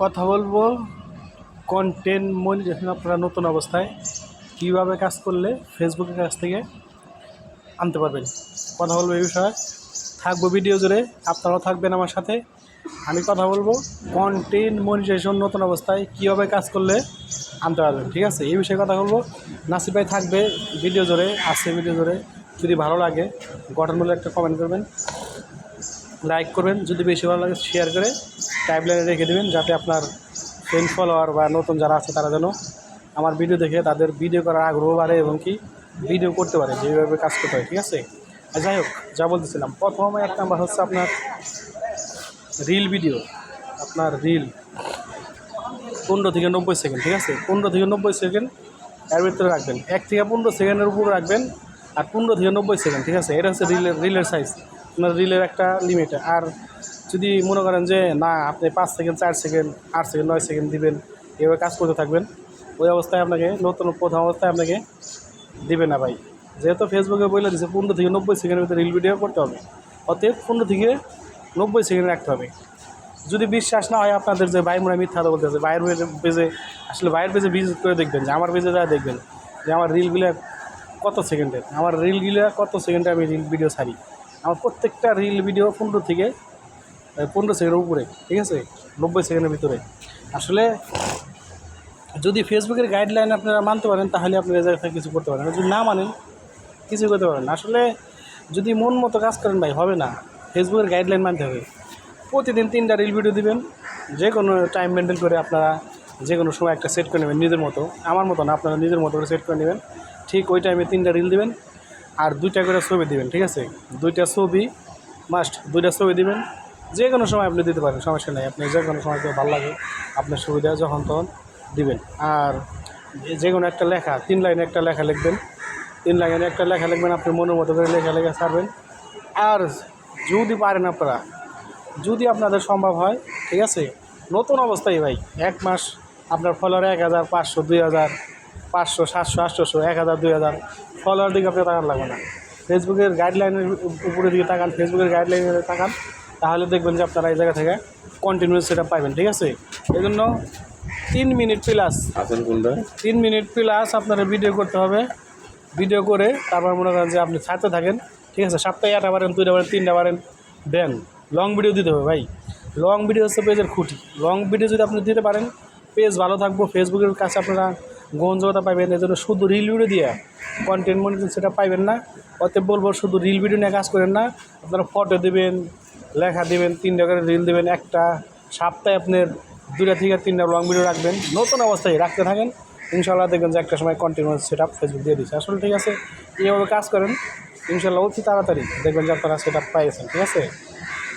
কথা বলব। Content monetization আপনারা নতুন অবস্থায়। কীভাবে কাজ করলে ফেসবুকের কাছ থেকে আনতে পারবেন? কথা বলব এই বিষয়ে। থাকব ভিডিও জুড়ে। আপনারাও থাকবেন আমার সাথে। আমি কথা বলব। কন্টেন্ট মনিটাইজেশন নতুন অবস্থায়। কীভাবে কাজ করলে আনতে পারবেন? ঠিক আছে? এই বিষয়ে কথা বলব। নাসির ভাই থাকবে ভিডিও জুড়ে, আসছে ভিডিও জুড়ে। যদি ভালো লাগে, গঠনমূলক একটা কমেন্ট করবেন। লাইক করবেন। যদি বেশি ভালো লাগে শেয়ার করে। টাইপলাইনে রেখে দেবেন যাতে আপনার ফ্রেন্ড ফলোয়ার বা নতুন যারা আছে তারা যেন আমার ভিডিও দেখে তাদের ভিডিও করার আগ্রহ বাড়ে এবং কি ভিডিও করতে পারে যেভাবে কাজ করতে হয়, ঠিক আছে? যাই হোক, যা বলতেছিলাম, প্রথমে এক নাম্বার হচ্ছে আপনার রিল ভিডিও আপনার রিল পনেরো থেকে নব্বই সেকেন্ড ঠিক আছে? পনেরো থেকে নব্বই সেকেন্ড এর ভিতরে রাখবেন, এক থেকে পনেরো সেকেন্ডের উপর রাখবেন আর পনেরো থেকে নব্বই সেকেন্ড ঠিক আছে? এটা হচ্ছে রিলের রিলের সাইজ আপনার রিলের একটা লিমিট আর যদি মনে করেন যে, না, আপনি পাঁচ সেকেন্ড, চার সেকেন্ড, আট সেকেন্ড, নয় সেকেন্ড দিবেন, এভাবে কাজ করতে থাকবেন, ওই অবস্থায় আপনাকে নতুন প্রথম অবস্থায় আপনাকে দেবে না ভাই। যেহেতু ফেসবুকে বলে দিচ্ছে পনেরো থেকে নব্বই সেকেন্ডের ভিতরে রিল ভিডিও করতে হবে। অতএব পনেরো থেকে নব্বই সেকেন্ড রাখতে হবে। যদি বিশ্বাস না হয় আপনাদের যে ভাই মোরা মিথ্যা কথা বলতেছে ভাইয়ের পেজে, আসলে ভাইয়ের পেজে ভিজিট করে দেখবেন যে, আমার পেজে যা দেখবেন, যে আমার রিলগুলো কত সেকেন্ডের, আমার রিলগুলো কত সেকেন্ডে আমি রিল ভিডিও ছাড়ি? আমার প্রত্যেকটা রিল ভিডিও পনেরো থেকে পনেরো সেকেন্ডের উপরে, ঠিক আছে? নব্বই সেকেন্ডের ভিতরে। আসলে যদি ফেসবুকের গাইডলাইন আপনারা মানতে পারেন, তাহলে আপনারা এই জায়গা কিছু করতে পারেন। যদি না মানেন কিছু করতে পারেন আসলে যদি মন মতো কাজ করেন ভাই, হবে না। ফেসবুকের গাইডলাইন মানতে হবে। প্রতিদিন তিনটা রিল ভিডিও দিবেন। যে কোনো টাইম মেনটেন করে আপনারা যে কোনো সময় একটা সেট করে নেবেন নিজের মতো। আমার মতো না, আপনারা নিজের মতো করে সেট করে নেবেন। ঠিক ওই টাইমে তিনটা রিল দিবেন। আর দুইটা করে ছবি দিবেন, ঠিক আছে? দুইটা ছবি মাস্ট দুইটা ছবি দিবেন। যে কোনো সময় আপনি দিতে পারেন, সমস্যা নেই। আপনি যে কোনো সময় ভালো লাগে, আপনার সুবিধা যখন তখন দিবেন। আর যে কোনো একটা লেখা, তিন লাইনে একটা লেখা লিখবেন। তিন লাইনে একটা লেখা লিখবেন, আপনি মনের মতো করে লেখা লেখা ছাড়বেন। আর যদি পারেন আপনারা, যদি আপনাদের সম্ভব হয়, ঠিক আছে? নতুন অবস্থায় ভাই, এক মাস আপনার ফলোয়ার এক হাজার, পাঁচশো, দুই হাজার, পাঁচশো, সাতশো, আটশোশো, এক হাজার, দুই হাজার ফলোয়ার দিকে আপনি তাকান লাগবে না। ফেসবুকের গাইডলাইনের উপরের দিকে তাকান ফেসবুকের গাইডলাইনের তাকান। তাহলে দেখবেন যে আপনারা এই জায়গা থেকে কন্টিনিউস সেটা পাবেন ঠিক আছে? এই জন্য তিন মিনিট প্লাস আছেন কোনটা? তিন মিনিট প্লাস আপনারা ভিডিও করতে হবে। ভিডিও করে তারপর মনে করেন যে আপনি ছাড়তে থাকেন ঠিক আছে? সপ্তাহে একটা পারেন দুইটা পারেন তিনটা পারেন দেন। লং ভিডিও দিতে হবে ভাই। লং ভিডিও হচ্ছে পেজের খুঁটি। লং ভিডিও যদি আপনি দিতে পারেন পেজ ভালো থাকব ফেসবুকের কাছে আপনারা গ্রহণযোগ্যতা পাবেন এই জন্য শুধু রিল ভিডিও দিয়ে কন্টেন্ট মনিটর সেটা পাইবেন না। অতএব বলব শুধু রিল ভিডিও নিয়ে কাজ করেন না। আপনারা ফটো দেবেন লেখা দেবেন তিনটা করে রিল দেবেন, একটা সপ্তাহে আপনার দুটা থেকে তিনটা লং ভিডিও রাখবেন। নতুন অবস্থায় রাখতে থাকেন, ইনশাল্লাহ দেখবেন যে একটা সময় কন্টিনিউ সেট আপ ফেসবুক দিয়ে দিচ্ছে আসলে ঠিক আছে, এইভাবে কাজ করেন, ইনশাল্লাহ অতি তাড়াতাড়ি দেখবেন যে আপনারা সেট আপ পাইয়েছেন ঠিক আছে?